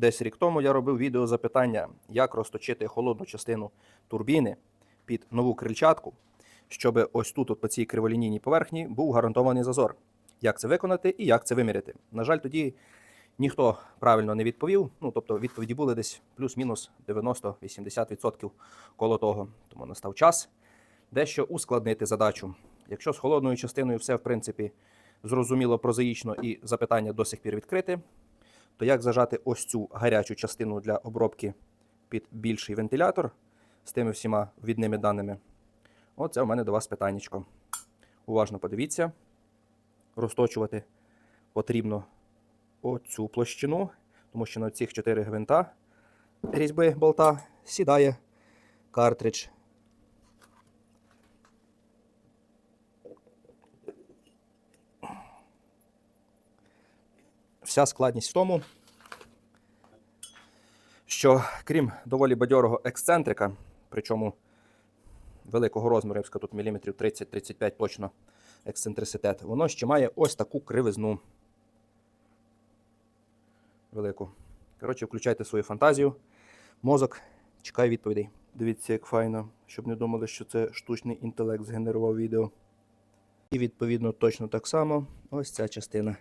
Десь рік тому я робив відео запитання, як розточити холодну частину турбіни під нову крильчатку, щоб ось тут, от по цій криволінійній поверхні, був гарантований зазор. Як це виконати і як це виміряти. На жаль, тоді ніхто правильно не відповів. Ну, тобто відповіді були десь плюс-мінус 90-80% коло того. Тому настав час дещо ускладнити задачу. Якщо з холодною частиною все, в принципі, зрозуміло, прозаїчно і запитання до сих пір відкрите, то як зажати ось цю гарячу частину для обробки під більший вентилятор з тими всіма відними даними? Оце у мене до вас питаннячко. Уважно подивіться. Розточувати потрібно оцю площину, тому що на цих 4 гвинта різьби болта сідає картридж. Вся складність в тому, що крім доволі бадьорого ексцентрика, причому великого розміру, я б сказав, тут міліметрів 30-35 точно ексцентриситет, воно ще має ось таку кривизну. Велику. Коротше, включайте свою фантазію. Мозок чекає відповідей. Дивіться, як файно, щоб не думали, що це штучний інтелект згенерував відео. І відповідно точно так само ось ця частина.